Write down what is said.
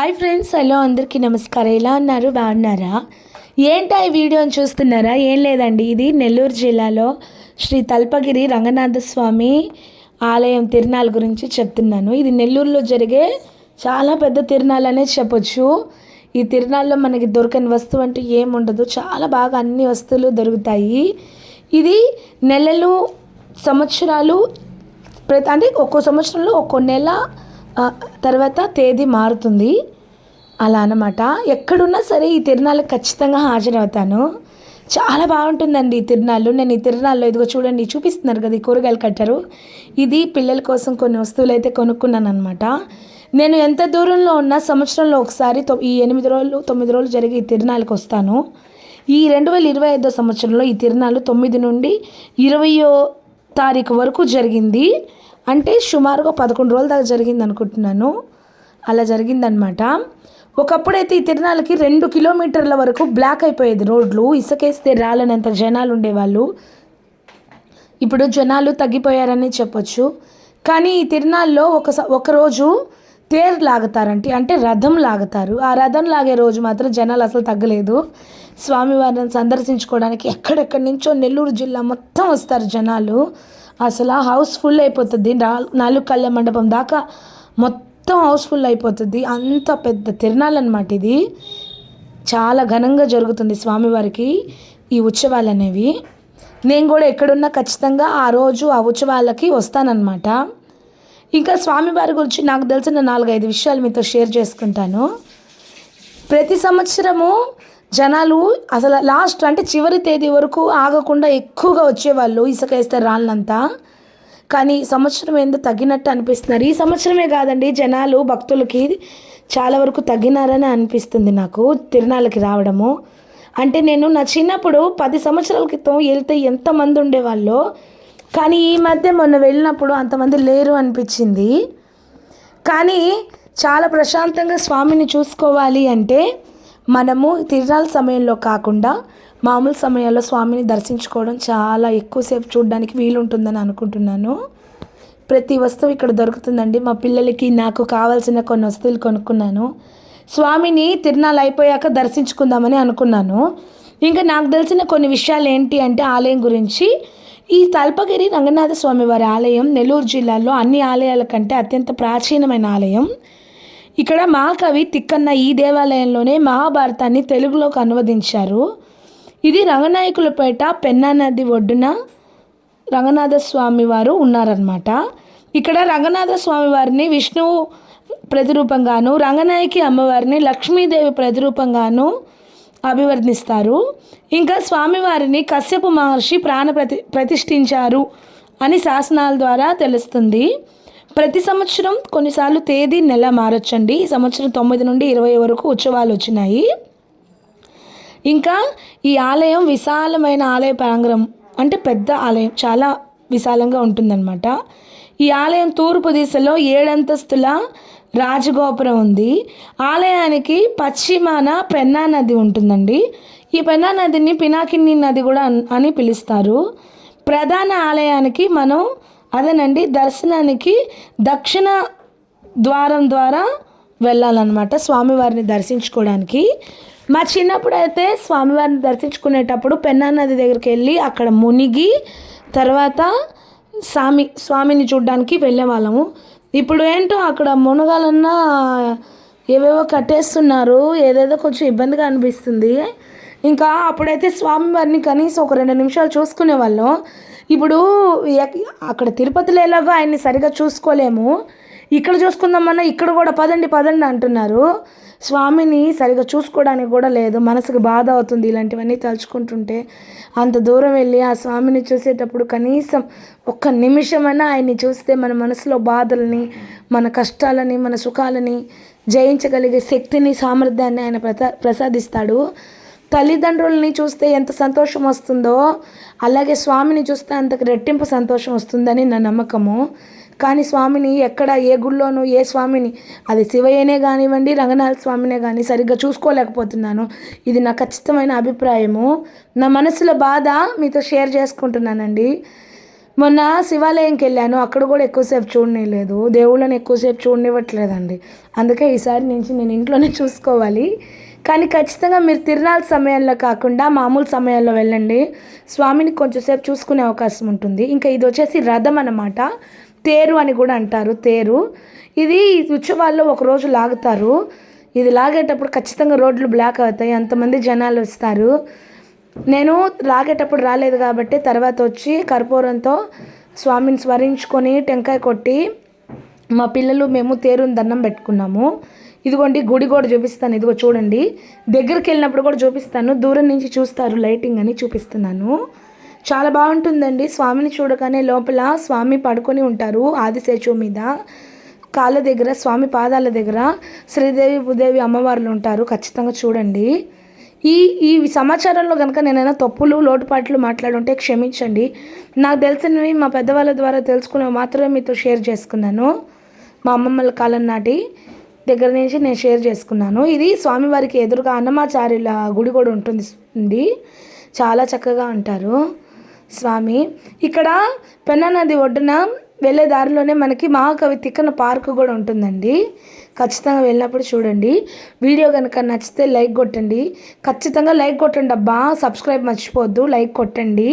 Hi friends hello అందరికీ నమస్కారం. ఎలా ఉన్నారు? బాగున్నారా? ఏంటా ఈ వీడియోని చూస్తున్నారా? ఏం లేదండి ఇది నెల్లూరు జిల్లాలో శ్రీ తల్పగిరి రంగనాథ స్వామి ఆలయం తిరునాళ్ళ గురించి చెప్తున్నాను. ఇది నెల్లూరులో జరిగే చాలా పెద్ద తిరునాళ్ళు అనేది చెప్పొచ్చు. ఈ తిరునాళ్ళలో మనకి దొరకని వస్తువు అంటూ ఏముండదు చాలా బాగా అన్ని వస్తువులు దొరుకుతాయి. ఇది నెలలు సంవత్సరాలు ప్రతి అంటే ఒక్కో సంవత్సరంలో ఒక్కో నెల తర్వాత తేదీ మారుతుంది. అలా అనమాట ఎక్కడున్నా సరే ఈ తిరునాళ్ళకి ఖచ్చితంగా హాజరవుతాను. చాలా బాగుంటుందండి ఈ తిరునాళ్ళు. నేను ఈ తిరునాళ్ళు ఇదిగో చూడండి చూపిస్తున్నారు కదా ఈ కూరగాయలు కట్టారు. ఇది పిల్లల కోసం కొన్ని వస్తువులు అయితే కొనుక్కున్నాను అనమాట నేను ఎంత దూరంలో ఉన్నా సంవత్సరంలో ఒకసారి తొ- ఈ ఎనిమిది రోజులు తొమ్మిది రోజులు జరిగే ఈ తిరునాళ్ళకి వస్తాను. ఈ రెండు వేల ఇరవై ఐదో సంవత్సరంలో ఈ తిరునాళ్ళు తొమ్మిది నుండి ఇరవయో తారీఖు వరకు జరిగింది. అంటే సుమారుగా పదకొండు రోజుల దాకా జరిగింది అనుకుంటున్నాను అలా జరిగిందనమాట ఒకప్పుడైతే ఈ తిరునాళ్ళకి రెండు కిలోమీటర్ల వరకు బ్లాక్ అయిపోయేది రోడ్లు. ఇసుకేస్తే రాలనంత జనాలు ఉండేవాళ్ళు. ఇప్పుడు జనాలు తగ్గిపోయారని చెప్పొచ్చు. కానీ ఈ తిరునాళ్ళలో ఒక ఒకరోజు తేరు లాగుతారంటే అంటే రథం లాగుతారు. ఆ రథం లాగే రోజు మాత్రం జనాలు అసలు తగ్గలేదు. స్వామివారిని సందర్శించుకోవడానికి ఎక్కడెక్కడి నుంచో నెల్లూరు జిల్లా మొత్తం వస్తారు జనాలు. అసలు హౌస్ ఫుల్ అయిపోతుంది. నాలుగు కళ్ళ మండపం దాకా మొత్తం హౌస్ ఫుల్ అయిపోతుంది. అంత పెద్ద తిరణాలు అనమాట ఇది. చాలా ఘనంగా జరుగుతుంది స్వామివారికి ఈ ఉత్సవాలు అనేవి నేను కూడా ఎక్కడున్నా ఖచ్చితంగా ఆ రోజు ఆ ఉత్సవాలకి వస్తానన్నమాట. ఇంకా స్వామివారి గురించి నాకు తెలిసిన నాలుగైదు విషయాలు మీతో షేర్ చేసుకుంటాను. ప్రతి సంవత్సరము జనాలు అసలు లాస్ట్ అంటే చివరి తేదీ వరకు ఆగకుండా ఎక్కువగా వచ్చేవాళ్ళు ఇసుక వేస్తే రాళ్ళంతా. కానీ సంవత్సరం ఏందో తగ్గినట్టు అనిపిస్తున్నారు. ఈ సంవత్సరమే కాదండి జనాలు భక్తులకి చాలా వరకు తగ్గినారని అనిపిస్తుంది నాకు తిరునాళ్ళకి రావడము. అంటే నేను నా చిన్నప్పుడు పది సంవత్సరాల క్రితం వెళ్తే ఎంతమంది ఉండేవాళ్ళో కానీ ఈ మధ్య మొన్న వెళ్ళినప్పుడు అంతమంది లేరు అనిపించింది. కానీ చాలా ప్రశాంతంగా స్వామిని చూసుకోవాలి అంటే మనము తిరునాల సమయంలో కాకుండా మామూలు సమయాల్లో స్వామిని దర్శించుకోవడం చాలా ఎక్కువసేపు చూడడానికి వీలుంటుందని అనుకుంటున్నాను. ప్రతి వస్తువు ఇక్కడ దొరుకుతుందండి. మా పిల్లలకి నాకు కావాల్సిన కొన్ని వస్తువులు కొనుక్కున్నాను. స్వామిని తిరునాళ్ళు అయిపోయాక దర్శించుకుందామని అనుకున్నాను. ఇంకా నాకు తెలిసిన కొన్ని విషయాలు ఏంటి అంటే ఆలయం గురించి. ఈ తల్పగిరి రంగనాథ స్వామి వారి ఆలయం నెల్లూరు జిల్లాలో అన్ని ఆలయాల కంటే అత్యంత ప్రాచీనమైన ఆలయం. ఇక్కడ మహాకవి తిక్కన్న ఈ దేవాలయంలోనే మహాభారతాన్ని తెలుగులోకి అనువదించారు. ఇది రంగనాయకులపేట పెన్నా నది ఒడ్డున రంగనాథ స్వామి వారు ఉన్నారనమాట ఇక్కడ రంగనాథ స్వామి వారిని విష్ణువు ప్రతిరూపంగాను రంగనాయకి అమ్మవారిని లక్ష్మీదేవి ప్రతిరూపంగాను అభివర్ణిస్తారు. ఇంకా స్వామివారిని కశ్యపు మహర్షి ప్రాణ ప్రతి ప్రతిష్ఠించారు అని శాసనాల ద్వారా తెలుస్తుంది. ప్రతి సంవత్సరం కొన్నిసార్లు తేదీ నెల మారొచ్చండి. ఈ సంవత్సరం తొమ్మిది నుండి ఇరవై వరకు ఉత్సవాలు వచ్చినాయి. ఇంకా ఈ ఆలయం విశాలమైన ఆలయ ప్రాంగణం అంటే పెద్ద ఆలయం చాలా విశాలంగా ఉంటుందన్నమాట. ఈ ఆలయం తూర్పు దిశలో ఏడంతస్తుల రాజగోపురం ఉంది. ఆలయానికి పశ్చిమాన పెన్నా నది ఉంటుందండి. ఈ పెన్నా నదిని పినాకిన్ని నది కూడా అని పిలుస్తారు. ప్రధాన ఆలయానికి మనం అదేనండి దర్శనానికి దక్షిణ ద్వారం ద్వారా వెళ్ళాలన్నమాట స్వామివారిని దర్శించుకోవడానికి. మా చిన్నప్పుడు అయితే స్వామివారిని దర్శించుకునేటప్పుడు పెన్నా నది దగ్గరికి వెళ్ళి అక్కడ మునిగి తర్వాత స్వామి స్వామిని చూడడానికి వెళ్ళేవాళ్ళము. ఇప్పుడు ఏంటో అక్కడ మునగాలన్నా ఏవేవో కట్టేస్తున్నారు ఏదేదో కొంచెం ఇబ్బందిగా అనిపిస్తుంది. ఇంకా అప్పుడైతే స్వామివారిని కనీసం ఒక రెండు నిమిషాలు చూసుకునే వాళ్ళం ఇప్పుడు అక్కడ తిరుపతిలో ఎలాగో ఆయన్ని సరిగా చూసుకోలేము. ఇక్కడ చూసుకుందామన్నా ఇక్కడ కూడా పదండి పదండి అంటున్నారు. స్వామిని సరిగా చూసుకోవడానికి కూడా లేదు. మనసుకు బాధ అవుతుంది ఇలాంటివన్నీ తలుచుకుంటుంటే. అంత దూరం వెళ్ళి ఆ స్వామిని చూసేటప్పుడు కనీసం ఒక్క నిమిషమైనా ఆయన్ని చూస్తే మన మనసులో బాధల్ని మన కష్టాలని మన సుఖాలని జయించగలిగే శక్తిని సామర్థ్యాన్ని ఆయన ప్రసా ప్రసాదిస్తాడు. తల్లిదండ్రులని చూస్తే ఎంత సంతోషం వస్తుందో అలాగే స్వామిని చూస్తే అంతకు రెట్టింపు సంతోషం వస్తుందని నా నమ్మకము. కానీ స్వామిని ఎక్కడ ఏ గుళ్ళోనూ ఏ స్వామిని అది శివయ్యనే కానివ్వండి రంగనాథ స్వామినే కానీ సరిగ్గా చూసుకోలేకపోతున్నాను. ఇది నా ఖచ్చితమైన అభిప్రాయము. నా మనసులో బాధ మీతో షేర్ చేసుకుంటున్నానండి. మొన్న శివాలయంకి వెళ్ళాను. అక్కడ కూడా ఎక్కువసేపు చూడలేదు దేవుళ్ళని ఎక్కువసేపు చూడనివ్వట్లేదండి. అందుకే ఈసారి నుంచి నేను ఇంట్లోనే చూసుకోవాలి. కానీ ఖచ్చితంగా మీరు తిరునాళ్ళ సమయంలో కాకుండా మామూలు సమయంలో వెళ్ళండి. స్వామిని కొంచెంసేపు చూసుకునే అవకాశం ఉంటుంది. ఇంకా ఇది వచ్చేసి రథం అన్నమాట. తేరు అని కూడా అంటారు. తేరు. ఇది ఉత్సవాల్లో ఒక రోజు లాగుతారు. ఇది లాగేటప్పుడు ఖచ్చితంగా రోడ్లు బ్లాక్ అవుతాయి. అంతమంది జనాలు వస్తారు. నేను లాగేటప్పుడు రాలేదు కాబట్టి తర్వాత వచ్చి కర్పూరంతో స్వామిని స్మరించుకొని టెంకాయ కొట్టి మా పిల్లలు మేము తేరుని దండం పెట్టుకున్నాము. ఇదిగోండి గుడి కూడా చూపిస్తాను. ఇదిగో చూడండి దగ్గరికి వెళ్ళినప్పుడు కూడా చూపిస్తాను. దూరం నుంచి చూస్తారు లైటింగ్ అని చూపిస్తున్నాను. చాలా బాగుంటుందండి. స్వామిని చూడగానే లోపల స్వామి పడుకొని ఉంటారు ఆదిశేషు మీద. కాళ్ళ దగ్గర స్వామి పాదాల దగ్గర శ్రీదేవి భూదేవి అమ్మవార్లు ఉంటారు. ఖచ్చితంగా చూడండి. ఈ ఈ సమాచారంలో కనుక నేనైనా తప్పులు లోటుపాట్లు మాట్లాడుంటే క్షమించండి. నాకు తెలిసినవి మా పెద్దవాళ్ళ ద్వారా తెలుసుకునే మాత్రమే మీతో షేర్ చేసుకున్నాను. మా అమ్మమ్మల కాలం నాటి దగ్గర నుంచి నేను షేర్ చేసుకున్నాను. ఇది స్వామివారికి ఎదురుగా అన్నమాచార్యుల గుడి కూడా ఉంటుంది. చాలా చక్కగా ఉంటారు స్వామి. ఇక్కడ పెన్నా నది ఒడ్డున వెళ్ళే దారిలోనే మనకి మహాకవి తిక్కన పార్క్ కూడా ఉంటుందండి. ఖచ్చితంగా వెళ్ళినప్పుడు చూడండి. వీడియో కనుక నచ్చితే లైక్ కొట్టండి. ఖచ్చితంగా లైక్ కొట్టండి అబ్బా. సబ్స్క్రైబ్ మర్చిపోవద్దు. లైక్ కొట్టండి.